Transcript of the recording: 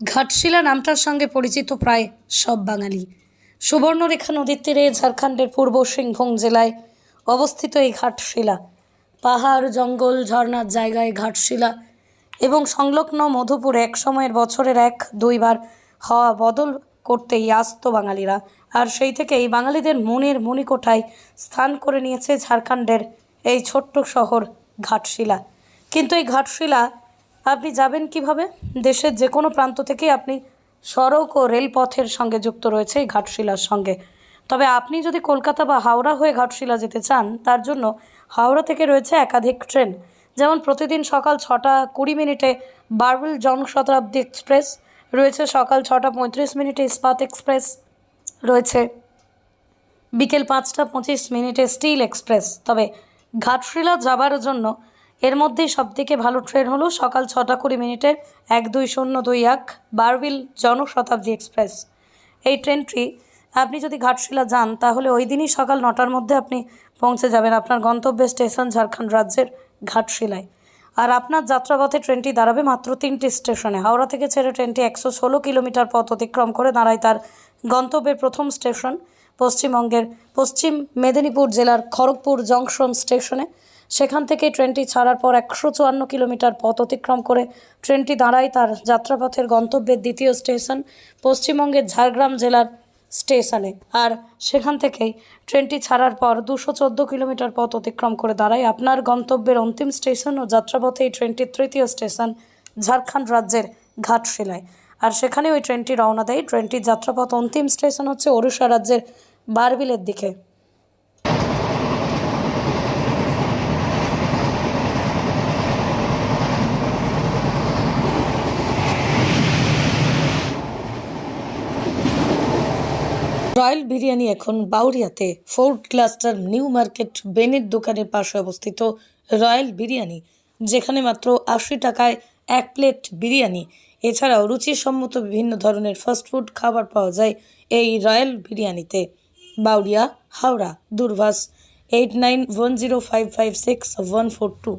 ঘাটশিলা নামটার সঙ্গে পরিচিত প্রায় সব বাঙালি। সুবর্ণরেখা নদীর তীরে ঝাড়খণ্ডের পূর্ব সিংভূম জেলায় অবস্থিত এই ঘাটশিলা। পাহাড়, জঙ্গল, ঝর্ণার জায়গায় ঘাটশিলা এবং সংলগ্ন মধুপুর এক সময়ের বছরের এক দুইবার হওয়া বদল করতেই আসতো বাঙালিরা। আর সেই থেকেই বাঙালিদের মনের মণিকোঠায় স্থান করে নিয়েছে ঝাড়খণ্ডের এই ছোট্ট শহর ঘাটশিলা। কিন্তু এই ঘাটশিলা আপনি যাবেন কীভাবে? দেশের যে কোনো প্রান্ত থেকে আপনি সড়ক ও রেলপথের সঙ্গে যুক্ত রয়েছে এই ঘাটশিলার সঙ্গে। তবে আপনি যদি কলকাতা বা হাওড়া হয়ে ঘাটশিলা যেতে চান, তার জন্য হাওড়া থেকে রয়েছে একাধিক ট্রেন। যেমন প্রতিদিন সকাল ছটা কুড়ি মিনিটে বারবিল জনশতাব্দী এক্সপ্রেস, রয়েছে সকাল ছটা পঁয়ত্রিশ মিনিটে ইস্পাত এক্সপ্রেস, রয়েছে বিকেল পাঁচটা পঁচিশ মিনিটে স্টিল এক্সপ্রেস। তবে ঘাটশিলা যাবার জন্য এর মধ্যেই সবথেকে ভালো ট্রেন হলো সকাল ছটা কুড়ি মিনিটের এক দুই শূন্য দুই এক বারবিল জনশতাব্দী এক্সপ্রেস। এই ট্রেনটি আপনি যদি ঘাটশিলা যান, তাহলে ওই দিনই সকাল নটার মধ্যে আপনি পৌঁছে যাবেন আপনার গন্তব্য স্টেশন ঝাড়খণ্ড রাজ্যের ঘাটশিলায়। আর আপনার যাত্রাপথে ট্রেনটি দাঁড়াবে মাত্র তিনটি স্টেশনে। হাওড়া থেকে ছেড়ে ট্রেনটি একশো ষোলো কিলোমিটার পথ অতিক্রম করে দাঁড়ায় তার গন্তব্যের প্রথম স্টেশন, পশ্চিমবঙ্গের পশ্চিম মেদিনীপুর জেলার খড়গপুর জংশন স্টেশনে। সেখান থেকে ট্রেনটি ছাড়ার পর একশো চুয়ান্ন কিলোমিটার পথ অতিক্রম করে ট্রেনটি দাঁড়ায় তার যাত্রাপথের গন্তব্যের দ্বিতীয় স্টেশন, পশ্চিমবঙ্গের ঝাড়গ্রাম জেলার স্টেশনে। আর সেখান থেকেই ট্রেনটি ছাড়ার পর দুশো চোদ্দ কিলোমিটার পথ অতিক্রম করে দাঁড়ায় আপনার গন্তব্যের অন্তিম স্টেশন ও যাত্রাপথে এই ট্রেনটির তৃতীয় স্টেশন, ঝাড়খণ্ড রাজ্যের ঘাটশিলায়। আর সেখানে ওই ট্রেনটি রওনা দেয়। ট্রেনটির যাত্রাপথ অন্তিম স্টেশন হচ্ছে ওড়িশা রাজ্যের বারবিলের দিকে। রয়্যাল বিরিয়ানি এখন বাউরিয়াতে। ফোর্ট ক্লাস্টার নিউ মার্কেট, বেনের দোকানের পাশে অবস্থিত রয়্যাল বিরিয়ানি, যেখানে মাত্র আশি টাকায় এক প্লেট বিরিয়ানি। এছাড়াও রুচিসম্মত বিভিন্ন ধরনের ফাস্টফুড খাবার পাওয়া যায় এই রয়্যাল বিরিয়ানিতে। Bauria, Howrah দূরভাষ eight nine one zero five five six one four two.